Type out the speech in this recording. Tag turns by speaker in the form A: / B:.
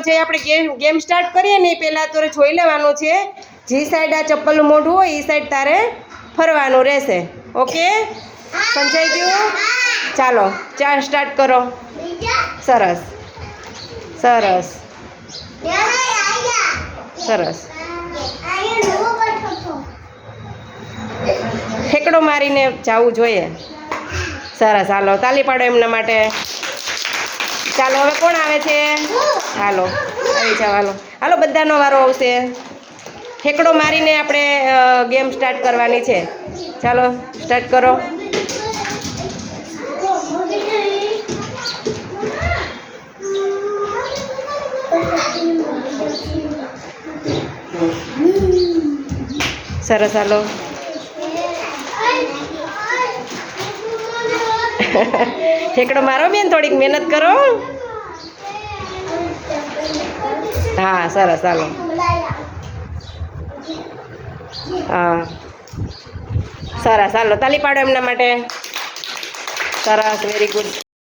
A: જે આપણે game start કરીએ ને એ પહેલાં તો જોઈ લેવાનું છે. જે સાઈડ આ ચપ્પલનું મોઢું હોય, એ સાઈડ તારે ફરવાનું રહેશે. ઓકે સમજાઈ ગયું? ચાલો ચા સ્ટાર્ટ કરો. સરસ. સરસ. સરસ. ઠેકડો મારીને જવું જોઈએ. સરસ. હાલો, તાલી પાડો એમના માટે. ચાલો, હવે કોણ આવે છે? હાલો, આવી જાઓ, હાલો. હાલો, બધાનો વારો આવશે. ઠેકડો મારીને આપણે ગેમ સ્ટાર્ટ કરવાની છે. ચાલો, સ્ટાર્ટ કરો. સરસ, હાલો. ઠેકડો મારો બેન, થોડીક મહેનત કરો. હા સરસ ચાલો હા. સરસ ચાલો તાલી પાડો એમના માટે. સરસ વેરી ગુડ